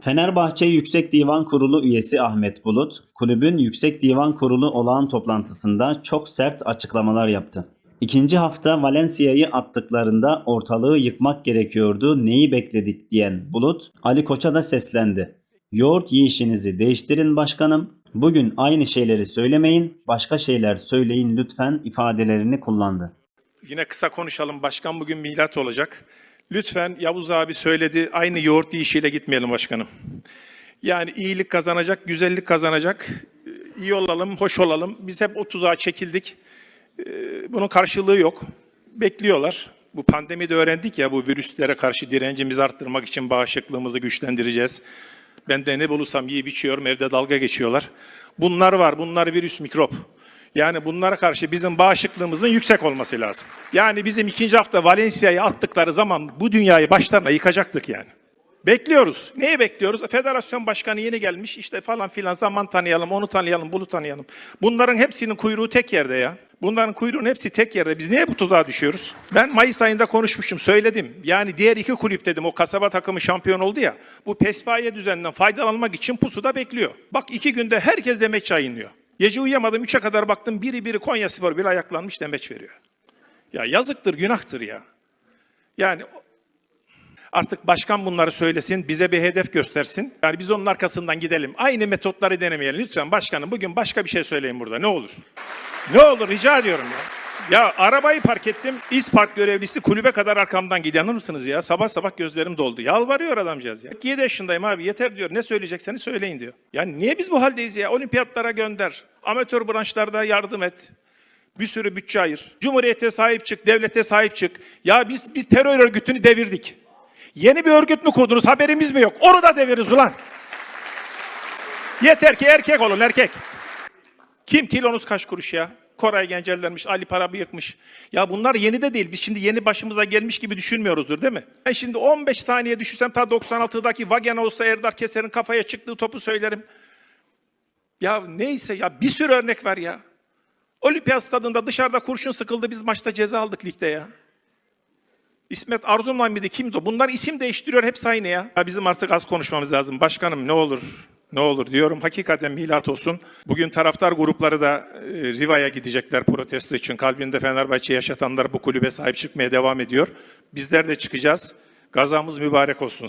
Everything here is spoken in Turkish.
Fenerbahçe Yüksek Divan Kurulu üyesi Ahmet Bulut, kulübün Yüksek Divan Kurulu olağan toplantısında çok sert açıklamalar yaptı. İkinci hafta Valencia'yı attıklarında ortalığı yıkmak gerekiyordu, neyi bekledik diyen Bulut, Ali Koç'a da seslendi. Yoğurt yiyişinizi değiştirin başkanım, bugün aynı şeyleri söylemeyin, başka şeyler söyleyin lütfen ifadelerini kullandı. Yine kısa konuşalım. Başkan bugün milat olacak. Lütfen Yavuz abi söyledi. Aynı yoğurt işiyle gitmeyelim başkanım. Yani iyilik kazanacak, güzellik kazanacak. Ee, iyi olalım, hoş olalım. Biz hep o tuzağa çekildik. Ee, Bunun karşılığı yok. Bekliyorlar. Bu pandemide öğrendik ya bu virüslere karşı direncimizi arttırmak için bağışıklığımızı güçlendireceğiz. Ben de ne bulursam yiyip içiyorum, evde dalga geçiyorlar. Bunlar var, bunlar virüs, mikrop. Yani bunlara karşı bizim bağışıklığımızın yüksek olması lazım. Yani bizim ikinci hafta Valencia'yı attıkları zaman bu dünyayı başlarına yıkacaktık yani. Bekliyoruz. Neyi bekliyoruz? Federasyon başkanı yeni gelmiş işte falan filan zaman tanıyalım, onu tanıyalım, bunu tanıyalım. Bunların hepsinin kuyruğu tek yerde ya. Bunların kuyruğun hepsi tek yerde. Biz niye bu tuzağa düşüyoruz? Ben Mayıs ayında konuşmuştum, söyledim. Yani diğer iki kulüp dedim, o kasaba takımı şampiyon oldu ya. Bu pespaye düzeninden faydalanmak için pusuda bekliyor. Bak iki günde herkes demeç yayınlıyor. Gece uyuyamadım, üçe kadar baktım, biri biri Konya Spor bir ayaklanmış demeç veriyor. Ya yazıktır, günahtır ya. Yani Artık başkan bunları söylesin, bize bir hedef göstersin. Yani biz onun arkasından gidelim. Aynı metotları denemeyelim. Lütfen başkanım bugün başka bir şey söyleyin burada. Ne olur? Ne olur rica ediyorum ya. Ya arabayı park ettim. İspark görevlisi kulübe kadar arkamdan gidiyor. Anlar mısınız ya? Sabah sabah gözlerim doldu. Yalvarıyor adamcağız ya. 7 yaşındayım abi yeter diyor. Ne söyleyecekseniz söyleyin diyor. Yani niye biz bu haldeyiz ya? Olimpiyatlara gönder. Amatör branşlarda yardım et. Bir sürü bütçe ayır. Cumhuriyete sahip çık, devlete sahip çık. Ya biz bir terör örgütünü devirdik. Yeni bir örgüt mü kurdunuz haberimiz mi yok? Onu da deviririz ulan. Yeter ki erkek olun erkek. Kim kilonuz kaç kuruş ya? Koray Gencellermiş, Ali Para bıyıkmış. Ya bunlar yeni de değil. Biz şimdi yeni başımıza gelmiş gibi düşünmüyoruzdur değil mi? Ben şimdi 15 saniye düşünsem ta 96'daki Vagenaus'ta Erdar Keser'in kafaya çıktığı topu söylerim. Ya neyse ya bir sürü örnek var ya. Olimpiyat stadında dışarıda kurşun sıkıldı biz maçta ceza aldık ligde ya. İsmet Arzumlan mıydı kimdi o? Bunlar isim değiştiriyor hepsi aynı ya. ya. Bizim artık az konuşmamız lazım. Başkanım ne olur ne olur diyorum. Hakikaten milat olsun. Bugün taraftar grupları da e, Riva'ya gidecekler protesto için. Kalbinde Fenerbahçe yaşatanlar bu kulübe sahip çıkmaya devam ediyor. Bizler de çıkacağız. Gazamız mübarek olsun.